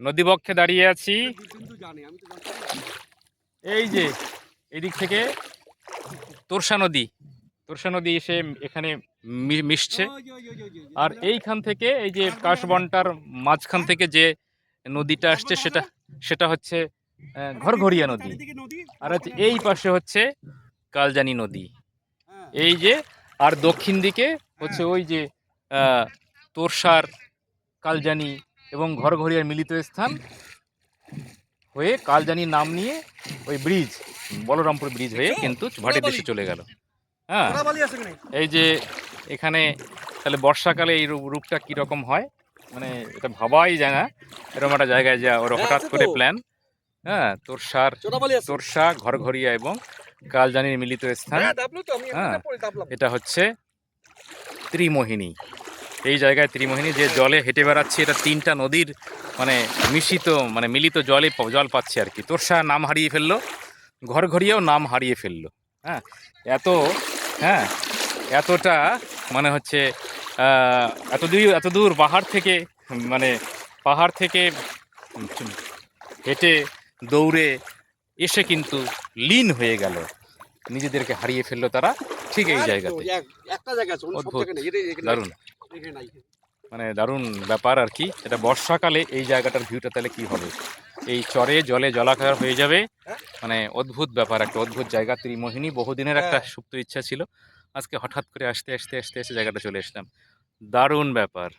নদীবক্ষে দাঁড়িয়ে আছি। এই যে, এদিক থেকে তোরসা নদী। তোরসা নদী এসে এখানে মিশছে। আর এইখান থেকে এই যে কাশবনটার মাঝখান থেকে যে নদীটা আসছে, সেটা সেটা হচ্ছে ঘরঘরিয়া নদী। আর হচ্ছে এই পাশে হচ্ছে কালজানি নদী। এই যে, আর দক্ষিণ দিকে হচ্ছে ওই যে তোরসার কালজানি এবং ঘরঘরিয়ার মিলিত স্থান হয়ে কালজানির নাম নিয়ে ওই ব্রিজ বলরামপুর ব্রিজ হয়ে কিন্তু ভাটি দেশে চলে গেল। হ্যাঁ? এই যে এখানে তাহলে বর্ষাকালে এই রূপ- রূপটা কীরকম হয়? মানে এটা ভাবাই যায় না। এরকম একটা জায়গায় যা ওর হ্যাঁ, হঠাৎ করে প্ল্যান হ্যাঁ তোরসার। তোরসা ঘরঘরিয়া এবং কালজানির মিলিত স্থান। হ্যাঁ, হ্যাঁ। এটা হচ্ছে ত্রিমোহিনী। এই জায়গায় ত্রিমোহিনী যে জলে হেঁটে বেড়াচ্ছে এটা তিনটা নদীর মানে মিশ্রিত মানে মিলিত জলে জল পাচ্ছে আর কি তোরসা নাম হারিয়ে ফেলল ঘর ঘরিয়েও নাম হারিয়ে ফেলল হ্যাঁ এত হ্যাঁ এতটা মানে হচ্ছে এত দূর এত দূর পাহাড় থেকে মানে পাহাড় থেকে হেঁটে দৌড়ে এসে কিন্তু লীন হয়ে গেল নিজেদেরকে হারিয়ে ফেলল তারা ঠিক এই জায়গাতে অদ্ভুত। দারুণ। মানে দারুণ ব্যাপার আর কি। এটা বর্ষাকালে এই জায়গাটার ভিউটা তাহলে কি হবে? এই চরে জলে জলাকার হয়ে যাবে। হ্যাঁ। মানে অদ্ভুত ব্যাপার একটা অদ্ভুত জায়গা। ত্রিমোহিনী বহুদিনের একটা হ্যাঁ। সুপ্ত ইচ্ছা ছিল। আজকে হঠাৎ করে আসতে আসতে আসতে আসতে জায়গাটা চলে এসলাম। দারুণ ব্যাপার।